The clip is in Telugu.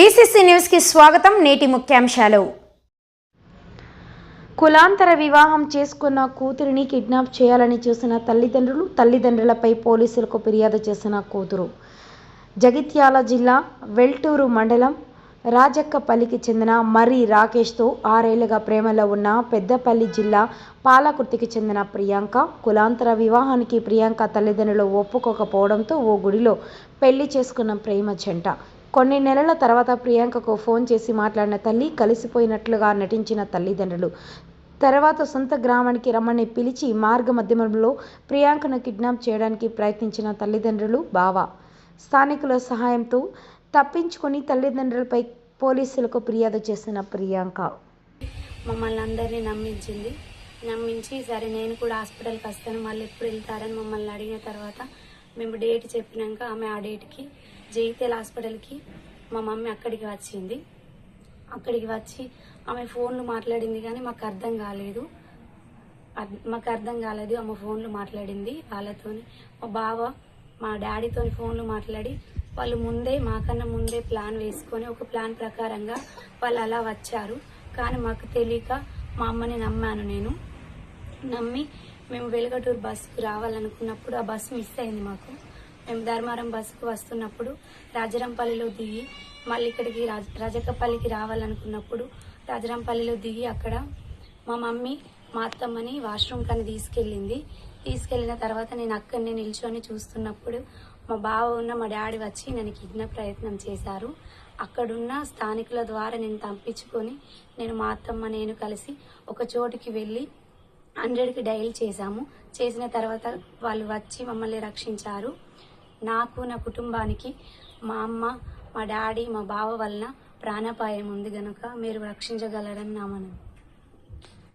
బీసీసీ న్యూస్కి స్వాగతం నేటి ముఖ్యాంశాలు. కులాంతర వివాహం చేసుకున్న కూతురిని కిడ్నాప్ చేయాలని చూసిన తల్లిదండ్రులు తల్లిదండ్రులపై పోలీసులకు ఫిర్యాదు చేసిన కూతురు. జగిత్యాల జిల్లా వెల్టూరు మండలం రాజక్కపల్లికి చెందిన మర్రి రాకేష్తో ఆరేళ్ళుగా ప్రేమలో ఉన్న పెద్దపల్లి జిల్లా పాలకుర్తికి చెందిన ప్రియాంక కులాంతర వివాహానికి ప్రియాంక తల్లిదండ్రులు ఒప్పుకోకపోవడంతో ఓ గుడిలో పెళ్ళి చేసుకున్న ప్రేమ జంట. కొన్ని నెలల తర్వాత ప్రియాంకకు ఫోన్ చేసి మాట్లాడిన తల్లి కలిసిపోయినట్లుగా నటించిన తల్లిదండ్రులు. తర్వాత సొంత గ్రామానికి రమ్మని పిలిచి మార్గ మధ్యమంలో ప్రియాంకను కిడ్నాప్ చేయడానికి ప్రయత్నించిన తల్లిదండ్రులు బావ. స్థానికుల సహాయంతో తప్పించుకొని తల్లిదండ్రులపై పోలీసులకు ఫిర్యాదు చేసిన ప్రియాంక. మమ్మల్ని అందరినీ నమ్మించింది. నమ్మించి సరే నేను కూడా హాస్పిటల్కి వస్తాను మళ్ళీ ఎప్పుడు వెళ్తారని మమ్మల్ని అడిగిన తర్వాత మేము డేట్ చెప్పినాక ఆమె ఆ డేట్కి జైతేల్ హాస్పిటల్కి మా మమ్మీ అక్కడికి వచ్చింది. అక్కడికి వచ్చి ఆమె ఫోన్లు మాట్లాడింది కానీ మాకు అర్థం కాలేదు. మాకు అర్థం కాలేదు. ఆమె ఫోన్లు మాట్లాడింది. వాళ్ళతోని మా బావ మా డాడీతో ఫోన్లు మాట్లాడి వాళ్ళు ముందే మాకన్నా ముందే ప్లాన్ వేసుకొని ఒక ప్లాన్ ప్రకారంగా వాళ్ళు అలా వచ్చారు. కానీ మాకు తెలియక మా అమ్మని నమ్మాను నేను. నమ్మి మేము వెలుగటూరు బస్సుకు రావాలనుకున్నప్పుడు ఆ బస్సు మిస్ అయింది మాకు. మేము ధర్మారం బస్సుకు వస్తున్నప్పుడు రాజరంపల్లిలో దిగి మళ్ళీ ఇక్కడికి రాజ రజకపల్లికి రావాలనుకున్నప్పుడు రాజరంపల్లిలో దిగి అక్కడ మా మమ్మీ మా అత్తమ్మని వాష్రూమ్ కని తీసుకెళ్ళింది. తీసుకెళ్ళిన తర్వాత నేను అక్కడనే నిల్చొని చూస్తున్నప్పుడు మా బావ ఉన్న మా డాడీ వచ్చి నన్ను కిడ్నాప్ ప్రయత్నం చేశారు. అక్కడున్న స్థానికుల ద్వారా నేను తప్పించుకొని నేను మా అత్తమ్మ నేను కలిసి ఒక చోటుకి వెళ్ళి హండ్రెడ్కి డైల్ చేశాము. చేసిన తర్వాత వాళ్ళు వచ్చి మమ్మల్ని రక్షించారు. నాకు నా కుటుంబానికి మా అమ్మ మా డాడీ మా బావ వలన ప్రాణాపాయం ఉంది గనుక మీరు రక్షించగలరని నా మనం